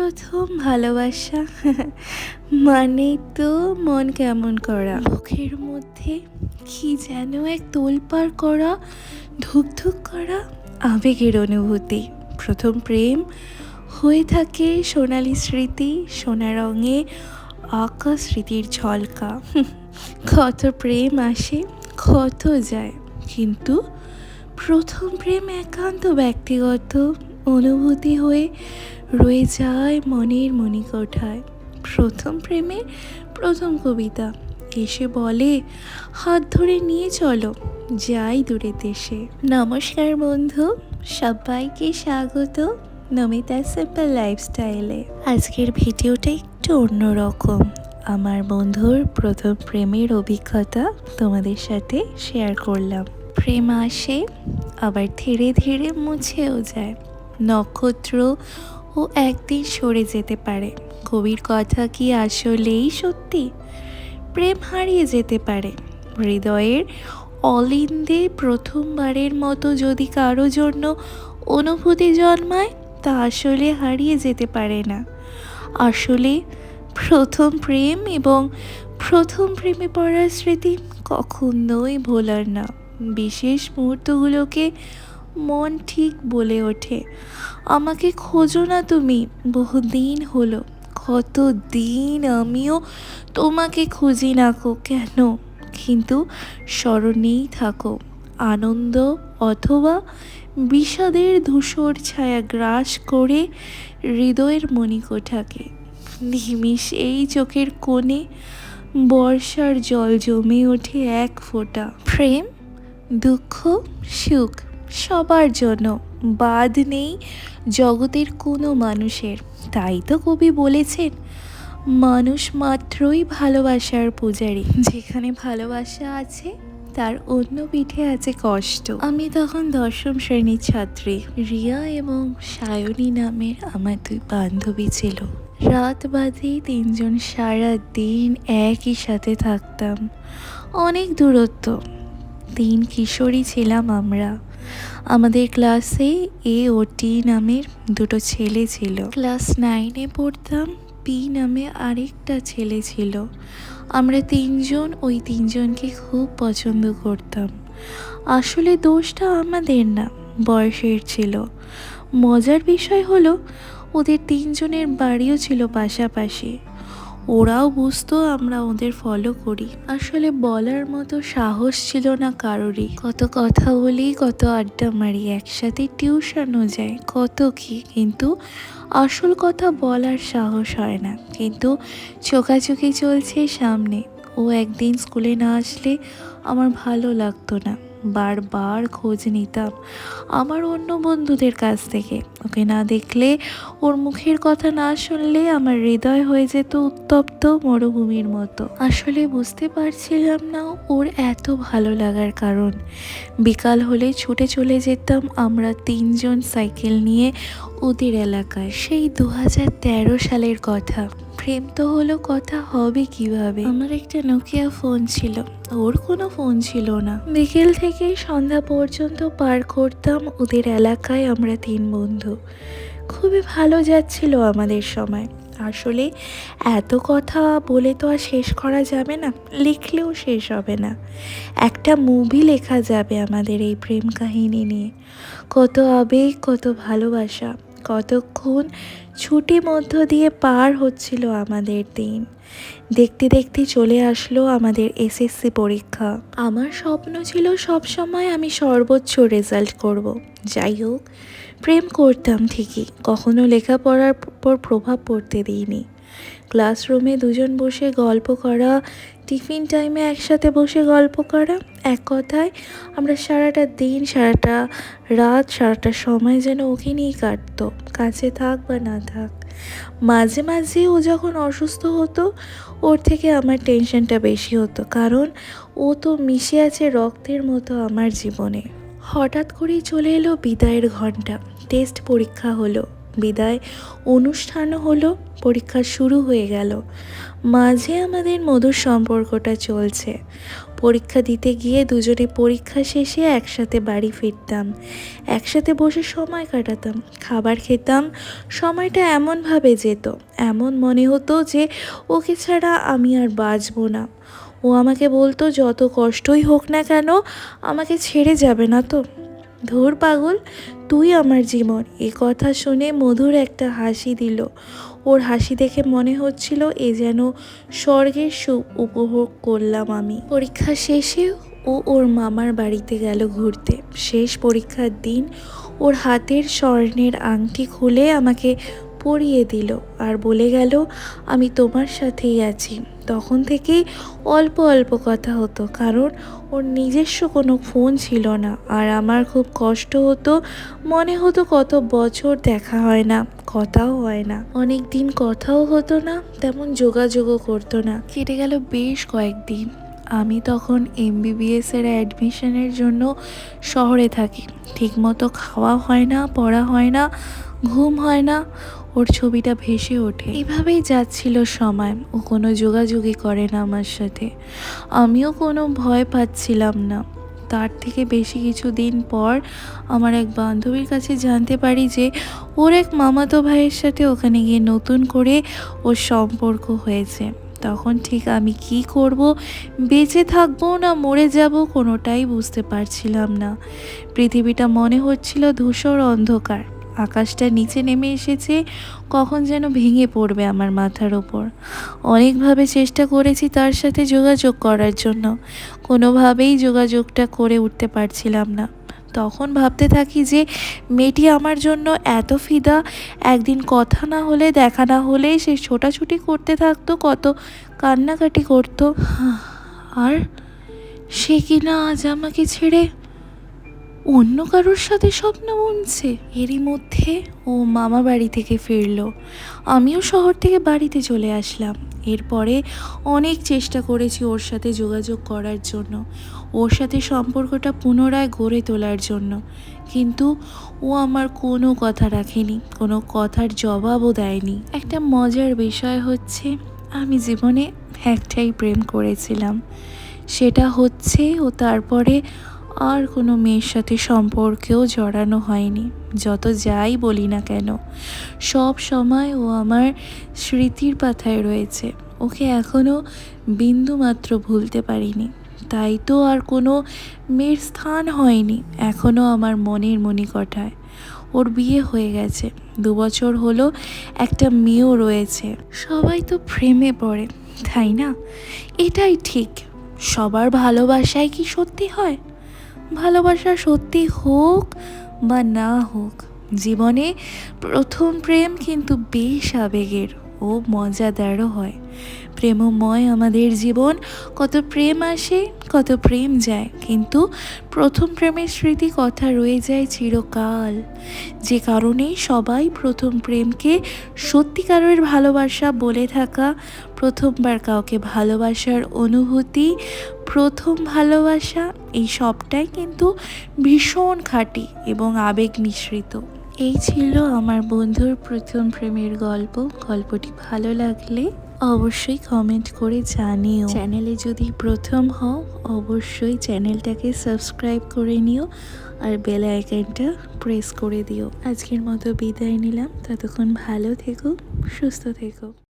প্রথম ভালোবাসা। মানে তো মন কেমন করা। বুকের মধ্যে কি যেন এক তোলপাড় করা, ধুকধুক করা আবেগের অনুভূতি। প্রথম প্রেম হয়ে থাকে সোনালি স্মৃতি, সোনা রঙে আঁকা স্মৃতির ঝলকা। কত প্রেম আসে, কত যায়। কিন্তু প্রথম প্রেম একান্ত ব্যক্তিগত অনুভূতি হয়ে রয়ে যায় মনের মণিকোঠায়। প্রথম প্রেমের প্রথম কবিতা। এসে বলে, হাত ধরে নিয়ে চলো, যাই দূরে দেশে। নমস্কার বন্ধু, সবাইকে স্বাগত নমিতা সিম্পল লাইফস্টাইলে। আজকের ভিডিওটা একটু অন্যরকম। আমার বন্ধুর প্রথম প্রেমের অভিজ্ঞতা তোমাদের সাথে শেয়ার করলাম। প্রেম আসে, আবার ধীরে ধীরে মুছেও যায়। নক্ষত্র ও একদিন সরে যেতে পারে। কবির কথা কি আসলেই সত্যি? প্রেম হারিয়ে যেতে পারে। হৃদয়ের অলিন্দে প্রথমবারের মতো যদি কারও জন্য অনুভূতি জন্মায়, তা আসলে হারিয়ে যেতে পারে না। আসলে প্রথম প্রেম এবং প্রথম প্রেমে পড়ার স্মৃতি কখনোই ভোলার না। বিশেষ মুহূর্তগুলোকে মন ঠিক বলে ওঠে। আমাকে খোঁজো না তুমি, বহুদিন হলো। কত দিন আমিও তোমাকে খুঁজি না গো, কেন? কিন্তু স্মরণেই থাকো, আনন্দ অথবা বিষাদের ধূসর ছায়া গ্রাস করে হৃদয়ের মণিকোঠাকে নিমিষ এই চোখের কোণে বর্ষার জল জমে ওঠে এক ফোঁটা। প্রেম, দুঃখ, সুখ। সবার জন্য। বাদ নেই জগতের কোনো মানুষের। তাই তো কবি বলেছেন, মানুষ মাত্রই ভালোবাসার পূজারী। যেখানে ভালোবাসা আছে, তার অন্য পিঠে আছে কষ্ট। আমি তখন দশম শ্রেণির ছাত্রী। রিয়া এবং সায়নী নামের আমার দুই বান্ধবী ছিল। রাত বাদে তিনজন সারা দিন একই সাথে থাকতাম। অনেক দূরত্ব। তিন কিশোরী ছিলাম আমরা। আমাদের ক্লাসে এ ও টি নামের দুটো ছেলে ছিল। ক্লাস নাইনে পড়তাম, পি নামে আরেকটা ছেলে ছিল। আমরা তিনজন, ওই তিনজনকে খুব পছন্দ করতাম। আসলে দোষটা আমাদের না, বয়সের ছিল। মজার বিষয় হলো, ওদের তিনজনের বাড়িও ছিল পাশাপাশি। ওরাও বুঝতো আমরা ওদের ফলো করি। আসলে বলার মতো সাহস ছিল না কারোরই। কত কথা বলি কত আড্ডা মারি, একসাথে টিউশনও যায় কত কি। কিন্তু আসল কথা বলার সাহস হয় না। কিন্তু চোখাচোখি চলছে সামনে। ও একদিন স্কুলে না আসলে আমার ভালো লাগতো না। বারবার খোঁজ নিতাম আমার অন্য বন্ধুদের কাছ থেকে। ওকে না দেখলে, ওর মুখের কথা না শুনলে আমার হৃদয় হয়ে যেত উত্তপ্ত মরুভূমির মতো। আসলে বুঝতে পারছিলাম না ওর এত ভালো লাগার কারণ। বিকাল হলে ছুটে চলে যেতাম আমরা তিনজন সাইকেল নিয়ে ওদের এলাকায়। সেই দু হাজার তেরো সালের কথা। প্রেম তো হলো কথা হবে কীভাবে? আমার একটা নোকিয়া ফোন ছিল ওর কোনো ফোন ছিল না। বিকেল থেকে সন্ধ্যা পর্যন্ত পার করতাম ওদের এলাকায় আমরা তিন বন্ধু। খুবই ভালো যাচ্ছিল আমাদের সময়। আসলে এত কথা বলে তো আর শেষ করা যাবে না লিখলেও শেষ হবে না। একটা মুভি লেখা যাবে আমাদের এই প্রেম কাহিনী নিয়ে। কত আবেগ কত ভালোবাসা। কতক্ষণ ছুটি মধ্য দিয়ে পার হচ্ছিল আমাদের দিন। দেখতে দেখতে চলে আসলো আমাদের এসএসসি পরীক্ষা। আমার স্বপ্ন ছিল সব সময় আমি সর্বোচ্চ রেজাল্ট করব। যাই হোক, প্রেম করতাম ঠিকই। কখনো লেখাপড়ার উপর প্রভাব পড়তে দিইনি। ক্লাসরুমে দুজন বসে গল্প করা, টিফিন টাইমে একসাথে বসে গল্প করা, এক কথায় আমরা সারাটা দিন, সারাটা রাত, সারাটা সময় যেন ওকে নিয়েই কাটতো, কাছে থাক বা না থাক। মাঝে মাঝে ও যখন অসুস্থ হতো, ওর থেকে আমার টেনশনটা বেশি হতো, কারণ ও তো মিশে আছে রক্তের মতো আমার জীবনে। হঠাৎ করেই চলে এলো বিদায়ের ঘণ্টা, টেস্ট পরীক্ষা হলো। বিদায় অনুষ্ঠানও হলো, পরীক্ষা শুরু হয়ে গেল। মাঝে আমাদের মধুর সম্পর্কটা চলছে। পরীক্ষা দিতে গিয়ে দুজনে পরীক্ষা শেষে একসাথে বাড়ি ফিরতাম। একসাথে বসে সময় কাটাতাম, খাবার খেতাম, সময়টা এমনভাবে যেত, এমন মনে হতো যে ওকে ছাড়া আমি আর বাঁচবো না। ও আমাকে বলতো, যত কষ্টই হোক না কেন, আমাকে ছেড়ে যাবে না তো। ধুর পাগল, তুই আমার জীবন। এ কথা শুনে মধুর একটা হাসি দিল। ওর হাসি দেখে মনে হচ্ছিল এ যেন স্বর্গের সুখ উপভোগ করলাম আমি। পরীক্ষা শেষে ও ওর মামার বাড়িতে গেল ঘুরতে। শেষ পরীক্ষার দিন ওর হাতের স্বর্ণের আংটি খুলে আমাকে পরিয়ে দিল আর বলে গেল, আমি তোমার সাথেই আছি। তখন থেকেই অল্প অল্প কথা হতো, কারণ ওর নিজস্ব কোনো ফোন ছিল না। আর আমার খুব কষ্ট হতো, মনে হতো কত বছর দেখা হয় না, কথাও হয় না। অনেক দিন কথাও হতো না, তেমন যোগাযোগও করতো না। কেটে গেল বেশ কয়েকদিন। আমি তখন এমবিবিএস এর অ্যাডমিশনের জন্য শহরে থাকি। ঠিকমতো খাওয়া হয় না, পড়া হয় না, ঘুম হয় না। ওর ছবিটা ভেসে ওঠে। এভাবেই যাচ্ছিল সময়। ও কোনো যোগাযোগই করে না আমার সাথে। আমিও কোনো ভয় পাচ্ছিলাম না। তার থেকে বেশি কিছু দিন পর আমার এক বান্ধবীর কাছে জানতে পারি যে, ওর এক মামাতো ভাইয়ের সাথে ওখানে গিয়ে নতুন করে ওর সম্পর্ক হয়েছে। তখন ঠিক আমি কি করব, বেঁচে থাকব না মরে যাব কোনোটাই বুঝতে পারছিলাম না। পৃথিবীটা মনে হচ্ছিল ধূসর অন্ধকার। আকাশটা নিচে নেমে এসেছে, কখন যেন ভেঙে পড়বে আমার মাথার ওপর। অনেকভাবে চেষ্টা করেছি তার সাথে যোগাযোগ করার জন্য। কোনোভাবেই যোগাযোগটা করে উঠতে পারছিলাম না। তখন ভাবতে থাকি যে, মেয়েটি আমার জন্য এত ফিদা, একদিন কথা না হলে, দেখা না হলেই সে ছোটাছুটি করতে থাকতো, কত কান্নাকাটি করতো। আর সে কিনা আজ আমাকে ছেড়ে অন্য কারোর সাথে স্বপ্ন বুনছে। এরই মধ্যে ও মামা বাড়ি থেকে ফিরল। আমিও শহর থেকে বাড়িতে চলে আসলাম। এরপরে অনেক চেষ্টা করেছি ওর সাথে যোগাযোগ করার জন্য, ওর সাথে সম্পর্কটা পুনরায় গড়ে তোলার জন্য। কিন্তু ও আমার কোনো কথা রাখেনি, কোনো কথার জবাবও দেয়নি। একটা মজার বিষয় হচ্ছে, আমি জীবনে একটাই প্রেম করেছিলাম। সেটা হচ্ছে ও তারপরে আর কোনো মেয়ের সাথে সম্পর্কেও জড়ানো হয়নি। যত যাই বলি না কেন, সব সময় ও আমার স্মৃতির পাথায় রয়েছে। ওকে এখনও বিন্দুমাত্র ভুলতে পারিনি। তাই তো আর কোনো মেয়ের স্থান হয়নি এখনও আমার মনের মণিকঠায় ওর বিয়ে হয়ে গেছে। দু বছর হলো একটা মেয়েও রয়েছে। সবাই তো প্রেমে পড়ে, তাই না? এটাই ঠিক। সবার ভালোবাসায় কি সত্যি হয়? ভালোবাসা সত্যি হোক বা না হোক জীবনে প্রথম প্রেম কিন্তু বেশ আবেগের। ও মজাদারও হয়। প্রেমময় আমাদের জীবন, কত প্রেম আসে, কত প্রেম যায়। কিন্তু প্রথম প্রেমের স্মৃতি কথা রয়ে যায় চিরকাল। যে কারণে সবাই প্রথম প্রেমকে সত্যিকারের ভালোবাসা বলে থাকা, প্রথমবার কাউকে ভালোবাসার অনুভূতি, প্রথম ভালোবাসা, এই সবটাই কিন্তু ভীষণ খাঁটি এবং আবেগ মিশ্রিত। এই ছিল আমার বন্ধুর প্রথম প্রেমের গল্প। গল্পটি ভালো লাগলে অবশ্যই কমেন্ট করে জানিও। চ্যানেলে যদি প্রথম হও, অবশ্যই চ্যানেলটাকে সাবস্ক্রাইব করে নিও আর বেল আইকনটা প্রেস করে দিও। আজকের মতো বিদায় নিলাম। ততক্ষণ ভালো থেকো, সুস্থ থেকো।